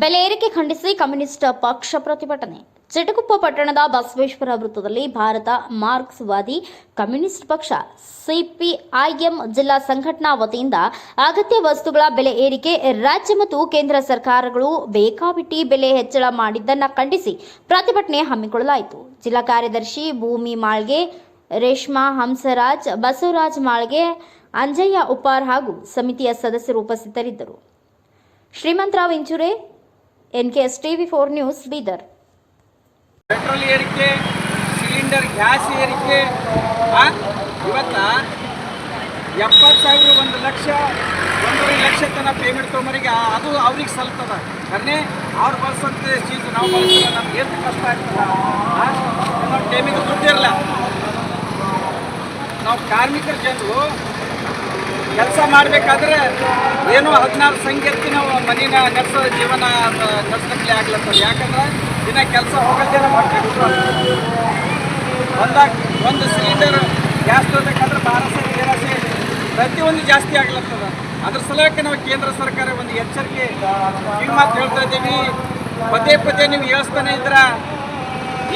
ಬೆಲೆ ಖಂಡಿಸಿ ಕಮ್ಯುನಿಸ್ಟ್ ಪಕ್ಷ ಪ್ರತಿಭಟನೆ. ಚಿಟಗುಪ್ಪ ಪಟ್ಟಣದ ಬಸವೇಶ್ವರ ವೃತ್ತದಲ್ಲಿ ಭಾರತ ಮಾರ್ಕ್ಸ್ವಾದಿ ಕಮ್ಯುನಿಸ್ಟ್ ಪಕ್ಷ, ಸಿಪಿಐಎಂ ಜಿಲ್ಲಾ ಸಂಘಟನಾ ವತಿಯಿಂದ ಅಗತ್ಯ ವಸ್ತುಗಳ ಬೆಲೆ ಏರಿಕೆ ರಾಜ್ಯ ಮತ್ತು ಕೇಂದ್ರ ಸರ್ಕಾರಗಳು ಬೇಕಾಬಿಟ್ಟಿ ಬೆಲೆ ಹೆಚ್ಚಳ ಮಾಡಿದ್ದನ್ನು ಖಂಡಿಸಿ ಪ್ರತಿಭಟನೆ ಹಮ್ಮಿಕೊಳ್ಳಲಾಯಿತು. ಜಿಲ್ಲಾ ಕಾರ್ಯದರ್ಶಿ ಭೂಮಿ ಮಾಳ್ಗೆ, ರೇಷ್ಮಾ ಹಂಸರಾಜ್, ಬಸವರಾಜ್ ಮಾಳ್ಗೆ, ಅಂಜಯ್ಯ ಉಪಾರ್ ಹಾಗೂ ಸಮಿತಿಯ ಸದಸ್ಯರು ಉಪಸ್ಥಿತರಿದ್ದರು. Shrimantrao Inchure NKS TV four news Bidar. Petrol ಏರಿಕೆ, ಸಿಲಿಂಡರ್ ಗ್ಯಾಸ್ ಏರಿಕೆ ಇವತ್ತ ಎಪ್ಪತ್ತು ಸಾವಿರ ಒಂದು ಲಕ್ಷ, ಒಂದೂವರೆ ಲಕ್ಷ ತನಕ ಪೇಮೆಂಟ್ ತೊಗೊಂಬರಿಗೆ, ಅದು ಅವ್ರಿಗೆ ಸಲ್ತದ. ಕರ್ನೆ ಅವ್ರು ಬಳಸಂತ ಚೀಸ್, ನಾವು ಬಳಸಿದ್ರೆ ನಮ್ಗೆ ಎಷ್ಟು ಕಷ್ಟ ಆಗ್ತದ? ಟೈಮಿಗೆ ದುಡ್ಡಿರಲ್ಲ ನಾವು ಕಾರ್ಮಿಕರ ಜನರು ಕೆಲಸ ಮಾಡಬೇಕಾದ್ರೆ ಏನೋ ಹದಿನಾರು ಸಂಖ್ಯೆತ್ತಿನ ಮನೇನ ನಡೆಸೋ ಜೀವನ ನಡೆಸಲಿಕ್ಕೆ ಆಗ್ಲತ್ತದ ಯಾಕಂದ್ರೆ ದಿನ ಕೆಲಸ ಹೋಗೋದೇನ ಮಾಡ್ಬೇಕು. ಒಂದಾಗ ಒಂದು ಸಿಲಿಂಡರ್ ಗ್ಯಾಸ್ ತೋರ್ಬೇಕಾದ್ರೆ ಸರಿ ಪ್ರತಿ ಪ್ರತಿಯೊಂದು ಜಾಸ್ತಿ ಆಗ್ಲತ್ತದ. ಅದ್ರ ಸಲುವಾಗಿ ನಾವು ಕೇಂದ್ರ ಸರ್ಕಾರ ಒಂದು ಎಚ್ಚರಿಕೆ ಈ ಮಾತು ಹೇಳ್ತಾ ಇದ್ದೀವಿ. ಪದೇ ಪದೇ ನೀವು ಹೇಳ್ತಾನೆ ಇದ್ರ,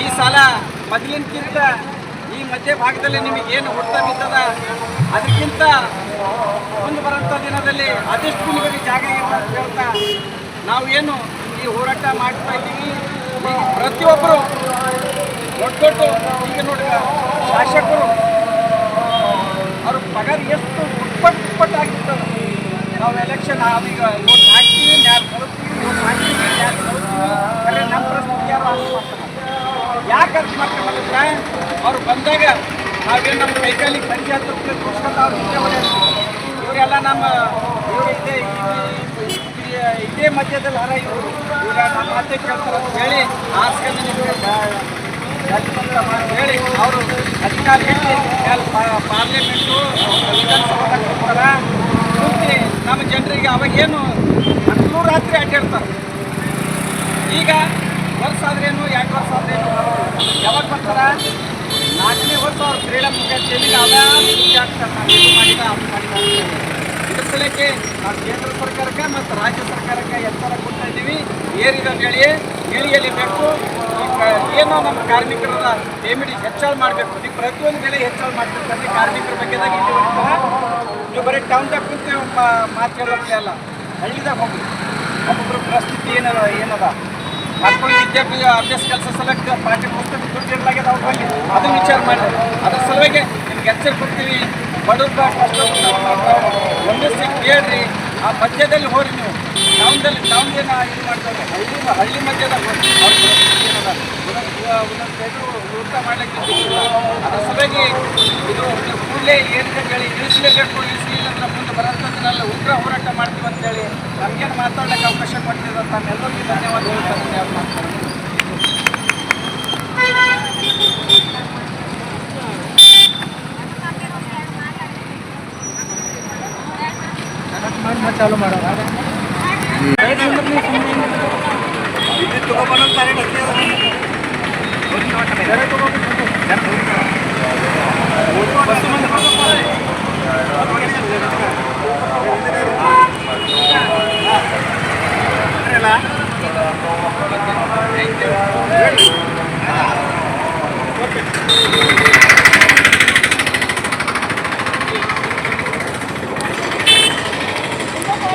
ಈ ಸಾಲ ಮೊದಲಿನಕ್ಕಿಂತ ಈ ಮಧ್ಯ ಭಾಗದಲ್ಲಿ ನಿಮಗೆ ಏನು ಹುಡ್ತಾ ಬಿದ್ದದ? ಅದಕ್ಕಿಂತ ಮುಂದೆ ಬರೋಂಥ ದಿನದಲ್ಲಿ ಅದೆಷ್ಟು ನಿಮಗೆ ಜಾಗ ಅಂತ ಹೇಳ್ತಾ ನಾವು ಏನು ಈ ಹೋರಾಟ ಮಾಡ್ತಾ ಇದ್ದೀವಿ. ಪ್ರತಿಯೊಬ್ಬರು ದೊಡ್ಡ ದೊಡ್ಡ ಈಗ ಶಾಸಕರು, ಅವ್ರ ಪಗಾರ ಎಷ್ಟು ದುಪ್ಪಟ್ಟು ಆಗಿರ್ತದೆ ನಾವು ಎಲೆಕ್ಷನ್ ನೋಟ್ ಹಾಕ್ತೀವಿ ಯಾರು ಬರುತ್ತೀವಿ ಕಳಿಸ್ತೀವಿ ಖರೆ ನಮ್ಮ ಪ್ರಶ್ನೆ ಯಾರು ಯಾಕೆ ಅರ್ಥ ಮಾಡ್ಕೊಂಡ್ರೆ ಅವ್ರು ಬಂದಾಗ ನಾವೇನು ನಮ್ಮ ಅವ್ರು ಹಿಂದೆ ಹೊಡೆಯೋದು ಇವರೆಲ್ಲ ನಮ್ಮ ಇವರು ಇದೇ ಮಧ್ಯದಲ್ಲಿ ಹರ ಇವರು. ಇವಾಗ ನಮ್ಮ ಮಾತೆ ಕೇಳ್ತಾರೆ ಅಂತ ಹೇಳಿ ನಿಮಗೆ ಹೇಳಿ ಅವರು ಅಧಿಕಾರ ಇಟ್ಟು ಪಾರ್ಲಿಮೆಂಟು, ವಿಧಾನಸಭಾ ಪೂರ್ತಿ ನಮ್ಮ ಜನರಿಗೆ ಅವಾಗೇನು ಹತ್ತು ರಾತ್ರಿ ಅಡ್ಡಾಡ್ತಾರೆ ಈಗ ವರ್ಷ ಆದ್ರೇನು, ಎರಡು ವರ್ಷ ಆದ್ರೇನು ಯಾವಾಗ ಬರ್ತಾರ? ನಾಲ್ಕನೇ ವರ್ಷ ಅವ್ರು ಕ್ರೀಡಾ ಇದು ಮಾಡಿದ ಮಾಡಿದ ಇದ್ರ ಸಲಕ್ಕೆ ನಾವು ಕೇಂದ್ರ ಸರ್ಕಾರಕ್ಕೆ ಮತ್ತು ರಾಜ್ಯ ಸರ್ಕಾರಕ್ಕೆ ಎತ್ತರ ಕೊಡ್ತಾ ಇದ್ದೀವಿ. ಏರಿದ ಹೇಳಿ ಇಳಿಯಲಿ ಬೇಕು. ಏನೋ ನಮ್ಮ ಕಾರ್ಮಿಕರ ಪೇಮೆಂಟ್ ಹೆಚ್ಚಳ ಮಾಡಬೇಕು. ನೀವು ಪ್ರತಿಯೊಂದು ಬೆಲೆ ಹೆಚ್ಚಳ ಮಾಡ್ತಿರ್ತಾರೆ ಕಾರ್ಮಿಕರ ಬಗ್ಗೆ ಇಲ್ಲಿ ನೀವು ಬರೀ ಟೌನ್ದಾಗ ಕುಂತು ಮಾತು ಅಲ್ಲ. ಹಳ್ಳಿದಾಗ ಹೋಗಿ ಒಬ್ಬೊಬ್ಬರ ಪರಿಸ್ಥಿತಿ ಏನದ ಏನದ? ಮಕ್ಕಳು ವಿದ್ಯಾರ್ಥಿ ಅಭ್ಯಾಸ ಕೆಲಸ ಸಲಕ್ಕೆ ಪಾಠ್ಯ ಪುಸ್ತಕ ದುಡ್ಡು ಇರಲಾಗ್ಯದ ಅವ್ರ ಬಗ್ಗೆ ಅದನ್ನ ವಿಚಾರ ಮಾಡಿ. ಅದ್ರ ಸಲುವಾಗಿ ನಿಮ್ಗೆ ಎಚ್ಚರ ಕೊಡ್ತೀವಿ ಬಡವ್ರ ಕಷ್ಟ ಒಂದು ಸಿಕ್ ಹೇಳ್ರಿ ಆ ಮಧ್ಯದಲ್ಲಿ ಹೋರಿ ನೀವು. ಟೌನ್ದಲ್ಲಿ ಟೌನ್ದೇನ ಇದು ಮಾಡ್ತಾರೆ. ಹಳ್ಳಿ ಹಳ್ಳಿ ಮಧ್ಯದಾಗ ಊಟ ಮಾಡ್ಲಿಕ್ಕೆ ಅದ್ರ ಸಲುವಾಗಿ ಇದು ಕೂಡಲೇ ಏರಿದ ಹೇಳಿ. ಇಳಿಸಲೇಬೇಕು ಇಳಿಸಲಿಲ್ಲ ಮುಂದೆ ಉಗ್ರ ಹೋರಾಟ ಮಾಡ್ತೀವಿ ಅಂತೇಳಿ ನಮಗೇನು ಮಾತಾಡೋಕ್ಕೆ ಅವಕಾಶ ಕೊಟ್ಟಿರೋ ತಮ್ಮೆಲ್ಲರಿಗೂ ಧನ್ಯವಾದ ಹೇಳ್ತಾರೆ ಚಾಲು ಮಾಡೋಣ. আমরা